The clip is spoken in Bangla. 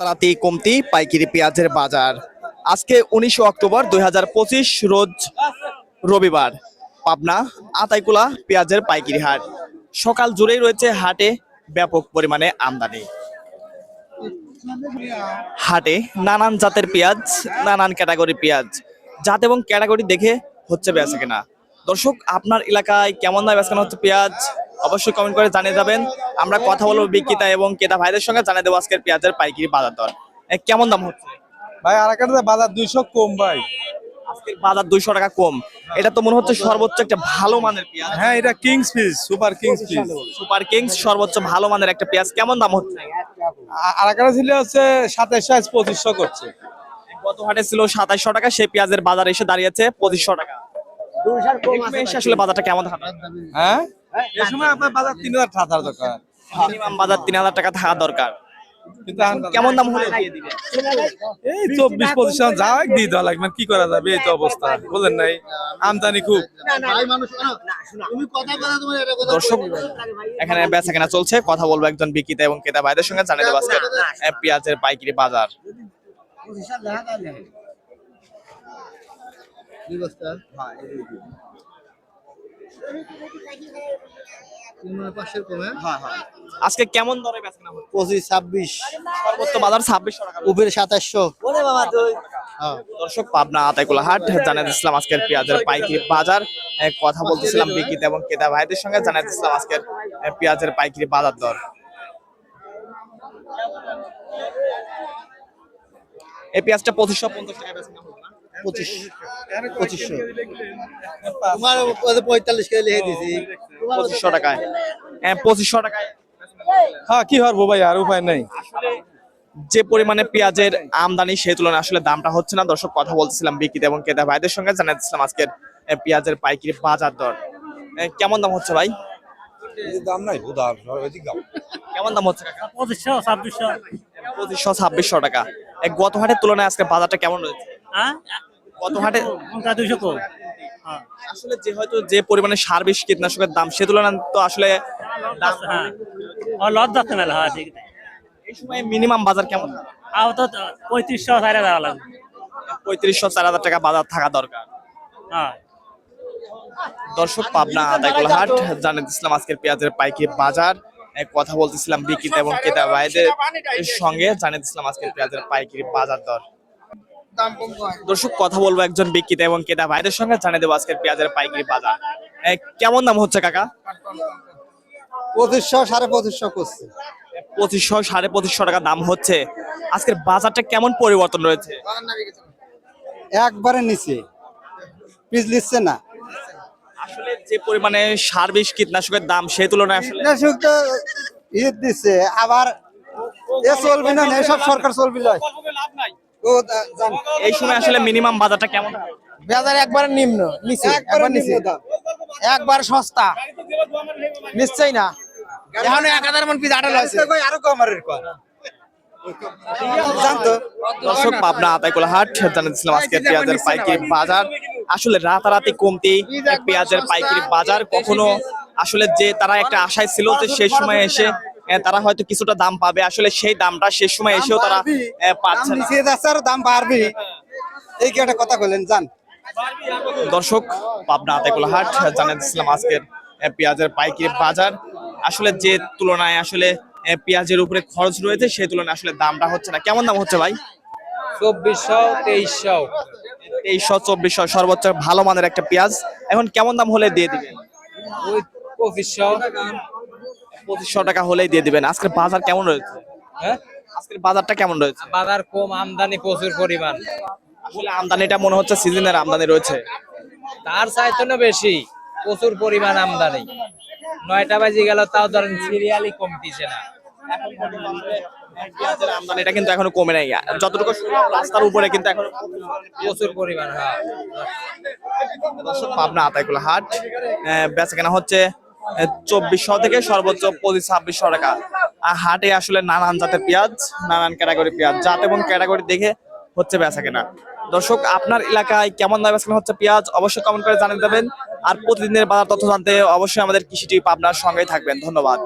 রাতারাতি কমতি, পাইকারি পেঁয়াজের বাজার। আজকে উনিশে অক্টোবর দুই হাজার পঁচিশ, রোজ রবিবার। পাবনা, আতাইকুলা পেঁয়াজের পাইকারি হাট। সকাল জুড়েই রয়েছে হাটে ব্যাপক পরিমাণে আমদানি। হাটে নানান জাতের পেঁয়াজ, নানান ক্যাটাগরি পেঁয়াজ। জাত এবং ক্যাটাগরি দেখে হচ্ছে বেচা কেনা। দর্শক, আপনার এলাকায় কেমন দামে বেচা হচ্ছে পেঁয়াজ? অবশ্যই কমেন্ট করে জানিয়ে যাবেন। আমরা কথা বলব বিক্রেতা এবং ক্রেতা ভাইদের সঙ্গে জানিয়ে দেবো আজকের পেঁয়াজের পাইকারি বাজার দর। কেমন দাম হচ্ছে? ভাই আর একটা বাজার দুইশো কম ভাই। আজকের বাজার দুইশো টাকা কম। এটা তো মনে হচ্ছে সর্বোচ্চ একটা ভালো মানের পেঁয়াজ। হ্যাঁ এটা kings piece super kings piece super kings সর্বোচ্চ ভালো মানের একটা পেঁয়াজ। কেমন দাম হচ্ছে? আর একটা ছিল হচ্ছে সাতাইশ সাইজ পঁচিশশো করছে। গত হাটে ছিল সাতাইশশো টাকা সেই পেঁয়াজের বাজার এসে দাঁড়িয়েছে পঁচিশশো টাকা। এসে আসলে বাজারটা কেমন হ্যাঁ? এই সময় আপনার বাজার তিন হাজার টাকার দরকার। মিনিমাম বাজার তিন হাজার টাকা থাকা দরকার। কিন্তু কেমন দাম হলে দিয়ে এই চব্বিশ পঁচিশ টাকা যা দিয়ে দেওয়া লাগবে। কি করা যাবে? এই তো অবস্থা। বলেন নাই। আমদানি খুব। দর্শক এখানে বেচা কেনা চলছে। কথা বলব একজন বিক্রেতা এবং ক্রেতা ভাইদের সঙ্গে। জানিয়ে দেবো আজকে পেঁয়াজের পাইকারি বাজার। আজকে কেমন দরে পঁচিশ ছাব্বিশ। সর্বোচ্চ বাজার ছাব্বিশশো টাকা। উপরে সাতাশশো। দর্শক পাবনা আতাইকুলা হাট জানাতে ইসলাম আজকের পেঁয়াজের পাইকারি বাজার। কথা বলতেছিলাম বিক্রেতা এবং ক্রেতা ভাইদের সঙ্গে জানাতে ইসলাম আজকের পেঁয়াজের পাইকারি বাজার দর। এই পেঁয়াজটা পঁচিশশো পঞ্চাশ টাকা হলো? পঁচিশ। পঁচিশশো। তোমার পঁয়তাল্লিশ কেজি লিখে দিছি। পঁচিশশো টাকায়। হ্যাঁ পঁচিশশো টাকায়। হ্যাঁ কি হরবো ভাই আর উপায় নাই। যে পরিমাণে পেঁয়াজের আমদানি সেই তুলনায় আসলে দামটা হচ্ছে না। দর্শক কথা বলতেছিলাম বিক্রেতা এবং ক্রেতা ভাইদের সঙ্গে জানাতেছিলাম আজকের পেঁয়াজের পাইকারি বাজার দর। কেমন দাম হচ্ছে ভাই? দাম নাই দাম কেমন দাম হচ্ছে পঁচিশশো ছাব্বিশশো। পঁচিশশো ছাব্বিশশো টাকা। গত হাটের তুলনায় আজকে বাজারটা কেমন রয়েছে? হ্যাঁ? হাটে? দুইশো কম হ্যাঁ। আসলে যে হয়তো যে পরিমাণে সার বিষ কীটনাশকের দাম সে তুলনায় তো আসলে হ্যাঁ। যাচ্ছে মেলা হ্যাঁ ঠিক এই সময় মিনিমাম বাজার কেমন? আও তো পঁয়ত্রিশশো চার হাজার লাগবে পঁয়ত্রিশশো চার হাজার টাকা বাজার থাকা দরকার। হ্যাঁ। দর্শক পাবনা আদায়কুল হাট ইসলাম আজকের পেঁয়াজের পাইকারি বাজার। কথা বলতেছিলাম বিক্রেতা এবং ক্রেতা ভাইদের সঙ্গে। জানেন ইসলাম আজকের পেঁয়াজের পাইকারি বাজার দর। দর্শক কথা বলব একজন বিক্রেতা এবং ক্রেতা ভাইদের সঙ্গে জানিয়ে দেবো আজকের পেঁয়াজের পাইকারি বাজার। কেমন দাম হচ্ছে কাকা? পঁচিশশো সাড়ে পঁচিশশো করছে। পঁচিশশো সাড়ে পঁচিশশো টাকা দাম হচ্ছে। আজকের বাজারটা কেমন পরিবর্তন রয়েছে? একবারে নিচে। পিস লিখছে না। আসলে যে পরিমাণে সার বিষ কীটনাশকের দাম সেই তুলনায় আসলে কীটনাশক তো ঈদ দিচ্ছে আবার এ চলবে না এসব সরকার চলবে লয় ও এই সময় আসলে মিনিমাম বাজারটা কেমন? বাজার একবার নিম্ন নিচে একবার নিচে। একবার সস্তা। নিশ্চয় না। এখন এক হাজার মন পিস আছে কই আরও দর্শক পাবনা আতাইকুলা হাট জানাচ্ছিলাম আজকে পেঁয়াজের পাইকারি বাজার। আসলে রাতারাতি কমতি পেঁয়াজের পাইকারি বাজার কখনো আসলে যে তারা একটা আশায় ছিল যে সেই সময় এসে তারা হয়তো কিছুটা দাম পাবে। আসলে সেই দামটা শেষ সময় এসেও তারা পাচ্ছে দাম না। আর দাম বাড়বি। এই কি একটা কথা বললেন? জান দর্শক পাবনা আতাইকুলা হাট জানাচ্ছিলাম আজকের পেঁয়াজের পাইকারি বাজার। আসলে যে তুলনায় আসলে পেঁয়াজের উপরে খরচ রয়েছে সেই তুলনায় আসলে দামটা হচ্ছে না। কেমন দাম হচ্ছে ভাই? চব্বিশশো তেইশশো। তেইশশো চব্বিশশো সর্বোচ্চ ভালো মানের একটা পেঁয়াজ। এখন কেমন দাম হলে দিয়ে দিবেন? ওই পঁচিশশো। পঁচিশশো টাকা হলেই দিয়ে দিবেন। আজকের বাজার কেমন রয়েছে? হ্যাঁ? আজকের বাজারটা কেমন রয়েছে? বাজার কম আমদানি প্রচুর পরিমাণ। আসলে আমদানিটা মনে হচ্ছে সিজনের আমদানি রয়েছে। তার চাইতে না বেশি প্রচুর পরিমাণ আমদানি। নয়টা বাজে গেল তাও ধরেন সিরিয়ালি কমতিছে না। আমদানিটা কিন্তু এখনও কমে নাই। যতটুকু রাস্তার উপরে কিন্তু এখনও প্রচুর পরিমাণ হ্যাঁ। পাবনা আতাইকুলা হাট আহ, বেচা কেনা হচ্ছে চব্বিশশো থেকে সর্বোচ্চ পঁচিশ ছাব্বিশশো টাকা। আর হাটে আসলে নানান জাতের পেঁয়াজ, নানান ক্যাটাগরি পেঁয়াজ, জাত এবং ক্যাটাগরি দেখে হচ্ছে বেচা কেনা। দর্শক, আপনার এলাকায় কেমন দামে বেচা হচ্ছে পেঁয়াজ, অবশ্যই কমেন্ট করে জানিয়ে দেবেন। আর প্রতিদিনের বাজার তথ্য জানতে অবশ্যই আমাদের কৃষিটি পাবনার সঙ্গেই থাকবেন। ধন্যবাদ।